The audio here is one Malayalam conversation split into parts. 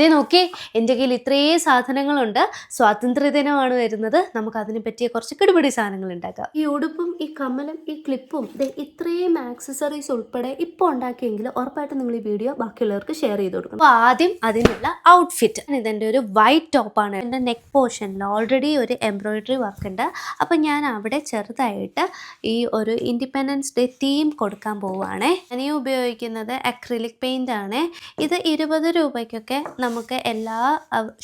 ഇതേ നോക്കി എന്റെ കയ്യിൽ ഇത്രയും സാധനങ്ങളുണ്ട്. സ്വാതന്ത്ര്യ ദിനമാണ് വരുന്നത്. നമുക്ക് അതിനെ പറ്റിയ കുറച്ച് കിടുപിടി സാധനങ്ങൾ ഉണ്ടാക്കാം. ഈ ഉടുപ്പും ഈ കമ്മലും ഈ ക്ലിപ്പും ദേ ഇത്രയും ആക്സസറീസ് ഉൾപ്പെടെ ഇപ്പോൾ ഉണ്ടാക്കിയെങ്കിൽ ഉറപ്പായിട്ടും നിങ്ങൾ ഈ വീഡിയോ ബാക്കിയുള്ളവർക്ക് ഷെയർ ചെയ്ത് കൊടുക്കും അപ്പോൾ ആദ്യം അതിനുള്ള ഔട്ട്ഫിറ്റ് ഇതെന്റെ ഒരു വൈറ്റ് ടോപ്പാണ് എന്റെ നെക്ക് പോർഷനിൽ ഓൾറെഡി ഒരു എംബ്രോയിഡറി വർക്ക് ഉണ്ട്. അപ്പം ഞാൻ അവിടെ ചെറുതായിട്ട് ഈ ഒരു ഇൻഡിപെൻഡൻസ് ഡേ തീം കൊടുക്കാൻ പോവുകയാണേ. ഞാൻ ഉപയോഗിക്കുന്നത് അക്രിലിക് പെയിന്റ് ആണ്. ഇത് ഇരുപത് രൂപയ്ക്കൊക്കെ നമുക്ക് എല്ലാ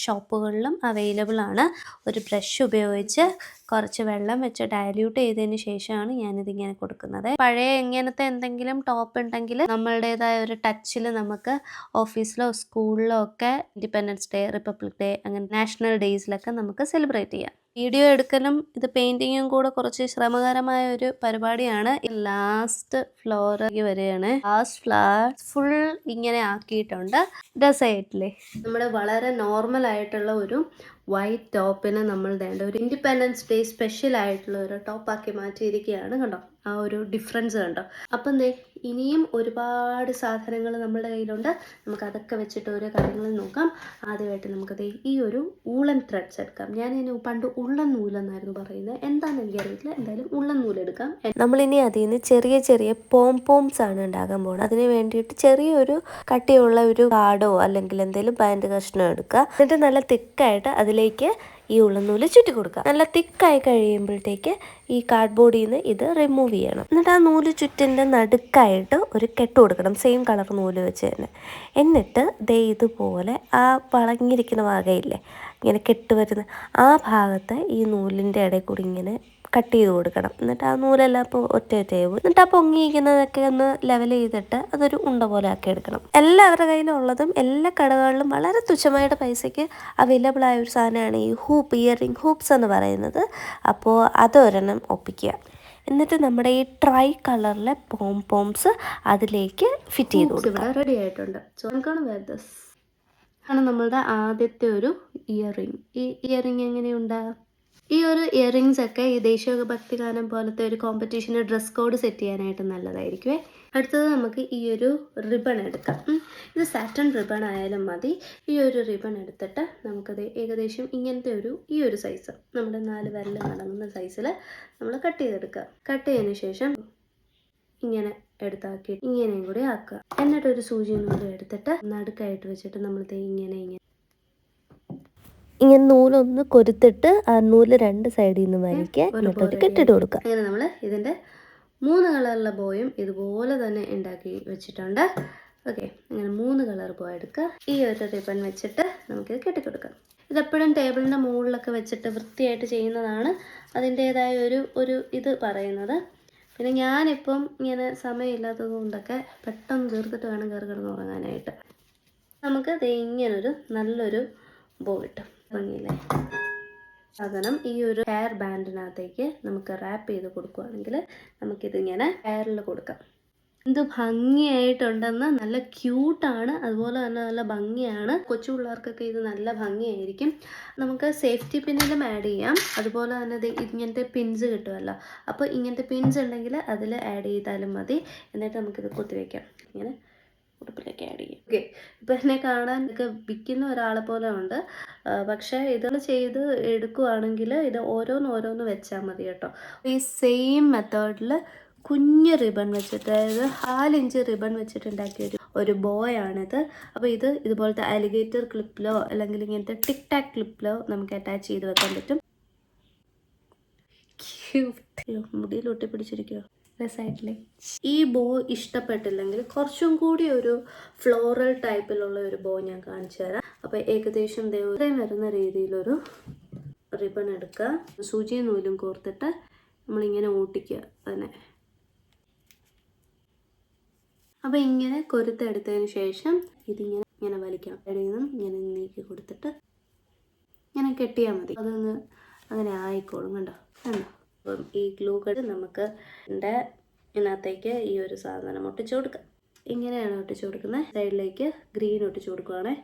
ഷോപ്പുകളിലും അവൈലബിൾ ആണ്. ഒരു ബ്രഷ് ഉപയോഗിച്ച് കുറച്ച് വെള്ളം വെച്ച് ഡയല്യൂട്ട് ചെയ്തതിന് ശേഷമാണ് ഞാനിതിങ്ങനെ കൊടുക്കുന്നത്. പഴയ ഇങ്ങനത്തെ എന്തെങ്കിലും ടോപ്പ് ഉണ്ടെങ്കിൽ നമ്മളുടേതായ ഒരു ടച്ചിൽ നമുക്ക് ഓഫീസിലോ സ്കൂളിലോ ഒക്കെ ഇൻഡിപെൻഡൻസ് ഡേ റിപ്പബ്ലിക് ഡേ അങ്ങനെ നാഷണൽ ഡേയ്സിലൊക്കെ നമുക്ക് സെലിബ്രേറ്റ് ചെയ്യാം. വീഡിയോ എടുക്കലും ഇത് പെയിന്റിങ്ങും കൂടെ കുറച്ച് ശ്രമകരമായ ഒരു പരിപാടിയാണ്. ലാസ്റ്റ് ഫ്ലോർ വരെയാണ് ലാസ്റ്റ് ഫ്ലവർ ഫുൾ ഇങ്ങനെ ആക്കിയിട്ടുണ്ട്. ഡെസൈറ്റിലെ നമ്മുടെ വളരെ നോർമൽ ആയിട്ടുള്ള ഒരു വൈറ്റ് ടോപ്പിനെ നമ്മൾ വേണ്ട ഒരു ഇൻഡിപെൻഡൻസ് ഡേ സ്പെഷ്യൽ ആയിട്ടുള്ള ഒരു ടോപ്പാക്കി മാറ്റിയിരിക്കുകയാണ് കണ്ടോ? ആ ഒരു ഡിഫറൻസ് കണ്ടോ? അപ്പം ദേ ഇനിയും ഒരുപാട് സാധനങ്ങൾ നമ്മുടെ കയ്യിലുണ്ട്. നമുക്ക് അതൊക്കെ വെച്ചിട്ട് ഓരോ കാര്യങ്ങൾ നോക്കാം. ആദ്യമായിട്ട് നമുക്ക് ദേ ഈ ഒരു ഉള്ളൻ ത്രെഡ്സ് എടുക്കാം. ഞാൻ ഇതിന് പണ്ട് ഉള്ളൻ നൂലെന്നായിരുന്നു പറയുന്നത്. എന്താണെന്ന് എനിക്കറിയില്ല എന്തായാലും ഉള്ളൻ നൂലെടുക്കാം നമ്മളിനി അതിൽ നിന്ന് ചെറിയ ചെറിയ പോം പോംസ് ആണ് ഉണ്ടാക്കാൻ പോകുന്നത് അതിന് വേണ്ടിയിട്ട് ചെറിയൊരു കട്ടിയുള്ള ഒരു കാർഡോ അല്ലെങ്കിൽ എന്തെങ്കിലും പാന്റ് കഷ്ണം എടുക്കുക. എന്നിട്ട് നല്ല തിക്കായിട്ട് അതിലേക്ക് ഈ ഉള്ളനൂൽ ചുറ്റി കൊടുക്കുക നല്ല തിക്കായി കഴിയുമ്പോഴത്തേക്ക് ഈ കാർഡ്ബോർഡിൽ നിന്ന് ഇത് റിമൂവ് ചെയ്യണം. എന്നിട്ട് ആ നൂൽ ചുറ്റിന്റെ നടുക്കായിട്ട് ഒരു കെട്ട് കൊടുക്കണം സെയിം കളർ നൂൽ വെച്ച് തന്നെ എന്നിട്ട് ദേ ഇതുപോലെ ആ വളഞ്ഞിരിക്കുന്ന ഭാഗമില്ലേ ഇങ്ങനെ കെട്ട് വരുന്ന ആ ഭാഗത്ത് ഈ നൂലിന്റെ ഇടയിൽ കൂടി ഇങ്ങനെ കട്ട് ചെയ്ത് കൊടുക്കണം. എന്നിട്ട് ആ നൂലെല്ലാം അപ്പോൾ ഒറ്റ ഒറ്റയാവും എന്നിട്ട് ആ പൊങ്ങിയിരിക്കുന്നതൊക്കെ ഒന്ന് ലെവൽ ചെയ്തിട്ട് അതൊരു ഉണ്ട പോലെ ആക്കി എടുക്കണം. എല്ലാവരുടെ കയ്യിലും ഉള്ളതും എല്ലാ കടകളിലും വളരെ തുച്ഛമായിട്ട് പൈസയ്ക്ക് അവൈലബിൾ ആയ ഒരു സാധനമാണ് ഈ ഹൂപ്പ് ഇയറിംഗ് ഹൂപ്സ് എന്ന് പറയുന്നത്. അപ്പോൾ അതൊരെണ്ണം ഒപ്പിക്കുക. എന്നിട്ട് നമ്മുടെ ഈ ട്രൈ കളറിലെ പോം പോംസ് അതിലേക്ക് ഫിറ്റ് ചെയ്ത് കൊടുക്കുക. റെഡി ആയിട്ടുണ്ട്. വേർദസ് ആണ് നമ്മളുടെ ആദ്യത്തെ ഒരു ഇയറിംഗ് ഈ ഇയറിംഗ് എങ്ങനെയുണ്ട്? ഈ ഒരു ഇയറിങ്സ് ഒക്കെ ഈ ദേശീയഭക്തി ഗാനം പോലത്തെ ഒരു കോമ്പറ്റീഷന് ഡ്രസ് കോഡ് സെറ്റ് ചെയ്യാനായിട്ട് നല്ലതായിരിക്കുമേ അടുത്തത് നമുക്ക് ഈ ഒരു റിബൺ എടുക്കാം. ഇത് സാറ്റൺ റിബൺ ആയാലും മതി. ഈ ഒരു റിബൺ എടുത്തിട്ട് നമുക്കത് ഏകദേശം ഇങ്ങനത്തെ ഒരു ഈ ഒരു സൈസ് നമ്മുടെ നാല് വിരൽ നടങ്ങുന്ന സൈസിൽ നമ്മൾ കട്ട് ചെയ്തെടുക്കുക. കട്ട് ചെയ്തതിന് ശേഷം ഇങ്ങനെ എടുത്താക്കി ഇങ്ങനെയും കൂടി ആക്കുക. എന്നിട്ട് ഒരു സൂചിയും കൂടി എടുത്തിട്ട് നടുക്കായിട്ട് വെച്ചിട്ട് നമ്മൾ ദേ ഇങ്ങനെ ഇങ്ങനെ ഇങ്ങനെ നൂലൊന്ന് കൊരുത്തിട്ട് ആ നൂൽ രണ്ട് സൈഡിൽ നിന്ന് വലിക്കുക എന്നിട്ടൊരു കെട്ടിട്ട് കൊടുക്കുക അങ്ങനെ നമ്മൾ ഇതിന്റെ മൂന്ന് കളറുള്ള ബോയും ഇതുപോലെ തന്നെ ഉണ്ടാക്കി വെച്ചിട്ടുണ്ട്. ഓക്കെ അങ്ങനെ മൂന്ന് കളർ ബോ എടുക്കുക ഈ ഒരു റിബൺ വെച്ചിട്ട് നമുക്കിത് കെട്ടിക്കൊടുക്കാം ഇതെപ്പോഴും ടേബിളിന്റെ മുകളിലൊക്കെ വെച്ചിട്ട് വൃത്തിയായിട്ട് ചെയ്യുന്നതാണ്. അതിന്റേതായ ഒരു ഒരു ഇത് പറയുന്നത്. പിന്നെ ഞാനിപ്പം ഇങ്ങനെ സമയമില്ലാത്തത് കൊണ്ടൊക്കെ പെട്ടെന്ന് തീർത്തിട്ട് വേണം കയറി കിടന്ന് ഉറങ്ങാനായിട്ട്. നമുക്ക് ദേ ഇങ്ങനൊരു നല്ലൊരു ബോ കിട്ടും ഭംഗിയില്ലേ? സാധനം ഈ ഒരു ഹെയർ ബാൻഡിനകത്തേക്ക് നമുക്ക് റാപ്പ് ചെയ്ത് കൊടുക്കുകയാണെങ്കിൽ നമുക്കിതിങ്ങനെ ഹെയറിൽ കൊടുക്കാം. എന്ത് ഭംഗിയായിട്ടുണ്ടെന്ന് നല്ല ക്യൂട്ടാണ് അതുപോലെ തന്നെ നല്ല ഭംഗിയാണ്. കൊച്ചു പിള്ളേർക്കൊക്കെ ഇത് നല്ല ഭംഗിയായിരിക്കും. നമുക്ക് സേഫ്റ്റി പിന്നിലും ആഡ് ചെയ്യാം. അതുപോലെ തന്നെ ഇങ്ങനത്തെ പിൻസ് കിട്ടുമല്ലോ അപ്പോൾ ഇങ്ങനത്തെ പിൻസ് ഉണ്ടെങ്കിൽ അതിൽ ആഡ് ചെയ്താലും മതി. എന്നിട്ട് നമുക്കിത് കുത്തിവെക്കാം ഇങ്ങനെ. ഉടുപ്പിലേക്ക് ആഡ് ചെയ്യും. ഓക്കെ ഇപ്പം എന്നെ കാണാൻ ഒക്കെ വിൽക്കുന്ന ഒരാളെ പോലെ ഉണ്ട്. പക്ഷേ ഇത് ചെയ്ത് എടുക്കുവാണെങ്കിൽ ഇത് ഓരോന്ന് ഓരോന്ന് വെച്ചാൽ മതി കേട്ടോ. ഈ സെയിം മെത്തേഡിൽ കുഞ്ഞ് റിബൺ വെച്ചിട്ട് അതായത് ഹാലിഞ്ച് റിബൺ വെച്ചിട്ടുണ്ടാക്കിയ ഒരു ഒരു ബോയാണിത് അപ്പോൾ ഇത് ഇതുപോലത്തെ അലിഗേറ്റർ ക്ലിപ്പിലോ അല്ലെങ്കിൽ ഇങ്ങനത്തെ ടിക് ടാക് ക്ലിപ്പിലോ നമുക്ക് അറ്റാച്ച് ചെയ്ത് വെക്കാൻ പറ്റും. മുടിയിൽ ഒട്ടിപ്പിടിച്ചിരിക്കുമോ രസമായിട്ടില്ലേ ഈ ബോ ഇഷ്ടപ്പെട്ടില്ലെങ്കിൽ കുറച്ചും കൂടി ഒരു ഫ്ലോറൽ ടൈപ്പിലുള്ള ഒരു ബോ ഞാൻ കാണിച്ചു തരാം. അപ്പോൾ ഏകദേശം ദേ ഇത്രയും വരുന്ന രീതിയിലൊരു റിബൺ എടുക്കുക. സൂചിയും നൂലും കോർത്തിട്ട് നമ്മളിങ്ങനെ ഓട്ടിക്കുക അതിനെ. അപ്പോൾ ഇങ്ങനെ കൊരുത്തെടുത്തതിന് ശേഷം ഇതിങ്ങനെ ഇങ്ങനെ വലിക്കാം ഇടയിൽ ഇങ്ങനെ നീക്കി കൊടുത്തിട്ട് ഇങ്ങനെ കെട്ടിയാൽ മതി. അതൊന്ന് അങ്ങനെ ആയിക്കോളും കണ്ടോ? കണ്ടോ? അപ്പം ഈ ഗ്ലൂ കട്ട് നമുക്ക് എന്റെ ഇതിനകത്തേക്ക് ഈ ഒരു സാധനം ഒട്ടിച്ചു കൊടുക്കാം. ഇങ്ങനെയാണ് ഒട്ടിച്ചു കൊടുക്കുന്നത്. സൈഡിലേക്ക് ഗ്രീൻ ഒട്ടിച്ചു കൊടുക്കുവാണേ.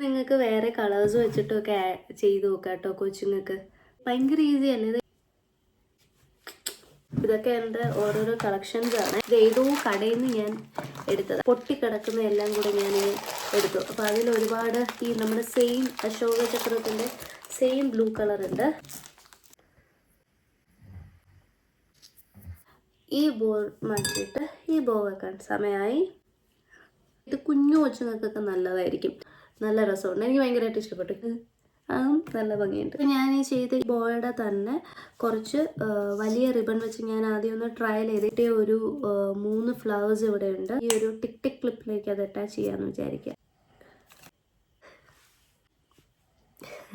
നിങ്ങൾക്ക് വേറെ കളേഴ്സ് വെച്ചിട്ടൊക്കെ ചെയ്ത് നോക്കാം കേട്ടോ കൊച്ചുങ്ങൾക്ക്. ഭയങ്കര ഈസി അല്ലേ ഇത്? ഇതൊക്കെ എന്റെ ഓരോരോ കളക്ഷൻസ് ആണ്. ഇത് ഏതോ കടയിൽ നിന്ന് ഞാൻ എടുത്തത്. പൊട്ടിക്കിടക്കുന്ന എല്ലാം കൂടെ ഞാൻ എടുത്തു. അപ്പോൾ അതിൽ ഒരുപാട് ഈ നമ്മുടെ സെയിം അശോക ചക്രത്തിന്റെ സെയിം ബ്ലൂ കളർ ഉണ്ട്. ഈ ബോ മാറ്റിയിട്ട് ഈ ബോ വെക്കാൻ സമയമായി ഇത് കുഞ്ഞു കൊച്ചുങ്ങൾക്കൊക്കെ നല്ലതായിരിക്കും. നല്ല രസമുണ്ട്. എനിക്ക് ഭയങ്കരമായിട്ട് ഇഷ്ടപ്പെട്ടു. അതും നല്ല ഭംഗിയുണ്ട്. ഞാൻ ഈ ചെയ്ത ബോയുടെ തന്നെ കുറച്ച് വലിയ റിബൺ വെച്ച് ഞാൻ ആദ്യം ഒന്ന് ട്രയൽ ചെയ്തിട്ട് ഒരു മൂന്ന് ഫ്ലവേഴ്സ് ഇവിടെ ഉണ്ട് ഈ ഒരു ടിക് ടിക് ക്ലിപ്പിലേക്ക് അത് അറ്റാച്ച് ചെയ്യാമെന്ന് വിചാരിക്കാം.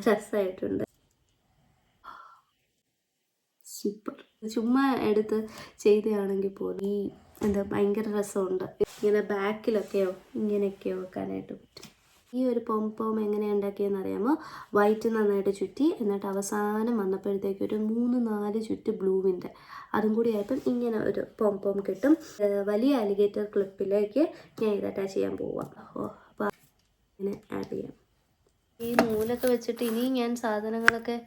രസമായിട്ടുണ്ട് സൂപ്പർ. ചുമ്മാ എടുത്ത് ചെയ്തതാണെങ്കിൽ പോലും ഈ എന്താ ഭയങ്കര രസമുണ്ട്. ഇങ്ങനെ ബാക്കിലൊക്കെയോ ഇങ്ങനെയൊക്കെയോ വെക്കാനായിട്ട് പറ്റും. ഈ ഒരു പോം പോം എങ്ങനെ ഉണ്ടാക്കിയെന്ന് അറിയാമോ? വൈറ്റ് നന്നായിട്ട് ചുറ്റി എന്നിട്ട് അവസാനം വന്നപ്പോഴത്തേക്ക് ഒരു മൂന്ന് നാല് ചുറ്റ് ബ്ലൂവിന്റെ അതും കൂടി ആയപ്പം ഇങ്ങനെ ഒരു പോം പോം കിട്ടും വലിയ അലിഗേറ്റർ ക്ലിപ്പിലേക്ക് ഞാൻ ഇത് അറ്റാച്ച് ചെയ്യാൻ പോവാം. ഓ അപ്പോൾ ഇങ്ങനെ ആഡ് ചെയ്യാം. ഈ നൂലൊക്കെ വെച്ചിട്ട് ഇനിയും ഞാൻ സാധനങ്ങളൊക്കെ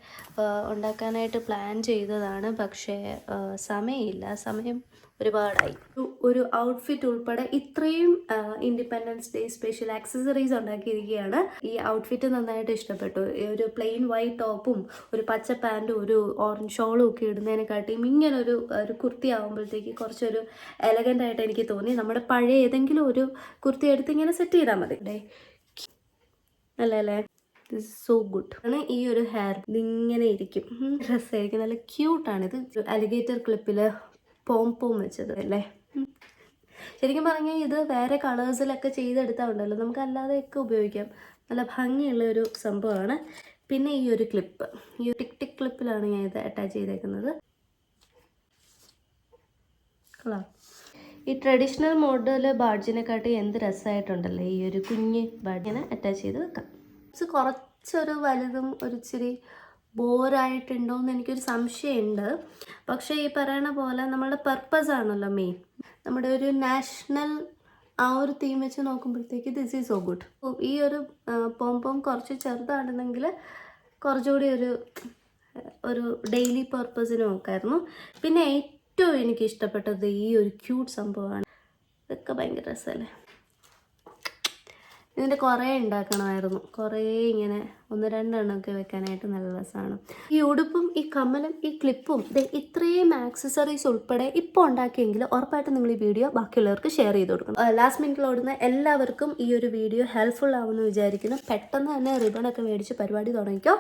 ഉണ്ടാക്കാനായിട്ട് പ്ലാൻ ചെയ്തതാണ്. പക്ഷേ സമയമില്ല. സമയം ഒരുപാടായി. ഒരു- ഔട്ട്ഫിറ്റ് ഉൾപ്പെടെ ഇത്രയും ഇൻഡിപെൻഡൻസ് ഡേ സ്പെഷ്യൽ ആക്സസറീസ് ഉണ്ടാക്കിയിരിക്കുകയാണ്. ഈ ഔട്ട്ഫിറ്റ് നന്നായിട്ട് ഇഷ്ടപ്പെട്ടു. ഒരു പ്ലെയിൻ വൈറ്റ് ടോപ്പും ഒരു പച്ച പാന്റും ഒരു ഓറഞ്ച് ഷോളും ഒക്കെ ഇടുന്നതിനെക്കാട്ടിയും ഇങ്ങനെ ഒരു ഒരു കുർത്തി ആകുമ്പോഴത്തേക്ക് കുറച്ചൊരു എലഗന്റ് ആയിട്ട് എനിക്ക് തോന്നി. നമ്മുടെ പഴയ ഏതെങ്കിലും ഒരു കുർത്തി എടുത്ത് ഇങ്ങനെ സെറ്റ് ചെയ്താൽ മതി. അല്ലേ അല്ലേ? അല്ലേ സോ ഗുഡ് ആണ് ഈ ഒരു ഹെയർ ഇതിങ്ങനെ ഇരിക്കും. രസമായിരിക്കും. നല്ല ക്യൂട്ടാണ് ഇത്. അലിഗേറ്റർ ക്ലിപ്പിൽ പോം പോം വെച്ചത് അല്ലേ? ശരിക്കും പറഞ്ഞാൽ ഇത് വേറെ കളേഴ്സിലൊക്കെ ചെയ്തെടുത്താൽ ഉണ്ടല്ലോ നമുക്ക് അല്ലാതെയൊക്കെ ഉപയോഗിക്കാം. നല്ല ഭംഗിയുള്ള ഒരു സംഭവമാണ്. പിന്നെ ഈ ഒരു ക്ലിപ്പ് ഈ ടിക് ടിക് ക്ലിപ്പിലാണ് ഞാൻ ഇത് അറ്റാച്ച് ചെയ്തേക്കുന്നത്. ഈ ട്രഡീഷണൽ മോഡൽ ബാഡ്ജിനെക്കാട്ടി എന്ത് രസമായിട്ടുണ്ടല്ലോ? ഈ ഒരു കുഞ്ഞ് ബാഡ്ജിനെ അറ്റാച്ച് ചെയ്ത് വെക്കാം. ഇത് കുറച്ചൊരു വലുതും ഒരു ഇച്ചിരി ബോറായിട്ടുണ്ടോ എന്ന് എനിക്കൊരു സംശയമുണ്ട്. പക്ഷേ ഈ പറയണ പോലെ നമ്മുടെ പർപ്പസ് ആണല്ലോ മെയിൻ നമ്മുടെ ഒരു നാഷണൽ ആ ഒരു തീം വെച്ച് നോക്കുമ്പോഴത്തേക്ക് ദിസ് ഈസ് സോ ഗുഡ് ഈ ഒരു പോംപോം കുറച്ച് ചെറുതാണെന്നെങ്കിൽ കുറച്ചുകൂടി ഒരു ഒരു ഡെയിലി പർപ്പസിന് നോക്കായിരുന്നു. പിന്നെ ഏറ്റവും എനിക്ക് ഇഷ്ടപ്പെട്ടത് ഈ ഒരു ക്യൂട്ട് സംഭവമാണ്. ഇതൊക്കെ ഭയങ്കര രസമല്ലേ? ഇതിന്റെ കുറേ ഉണ്ടാക്കണമായിരുന്നു. കുറേ ഇങ്ങനെ ഒന്ന് രണ്ടെണ്ണമൊക്കെ വെക്കാനായിട്ട് നല്ല രസമാണ്. ഈ ഉടുപ്പും ഈ കമ്മലും ഈ ക്ലിപ്പും ദേ ഇത്രയും ആക്സസറീസ് ഉൾപ്പെടെ ഇപ്പോൾ ഉണ്ടാക്കിയെങ്കിൽ ഉറപ്പായിട്ടും നിങ്ങൾ ഈ വീഡിയോ ബാക്കിയുള്ളവർക്ക് ഷെയർ ചെയ്ത് കൊടുക്കണം. ലാസ്റ്റ് മിനിറ്റിൽ ഓടുന്ന എല്ലാവർക്കും ഈ ഒരു വീഡിയോ ഹെൽപ്ഫുൾ ആവുമെന്ന് വിചാരിക്കുന്നു. പെട്ടെന്ന് തന്നെ റിബണൊക്കെ മേടിച്ച് പരിപാടി തുടങ്ങിക്കോ.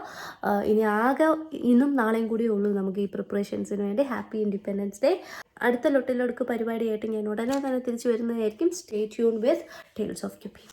ഇനി ആകെ ഇന്നും നാളെയും കൂടിയേ ഉള്ളൂ നമുക്ക് ഈ പ്രിപ്പറേഷൻസിന് വേണ്ടി. ഹാപ്പി ഇൻഡിപെൻഡൻസ് ഡേ അടുത്ത ലൊട്ടിലൊടുക്ക് പരിപാടിയായിട്ട് ഞാൻ ഉടനെ തന്നെ തിരിച്ചു വരുന്നതായിരിക്കും. Stay tune with Tales of Quppy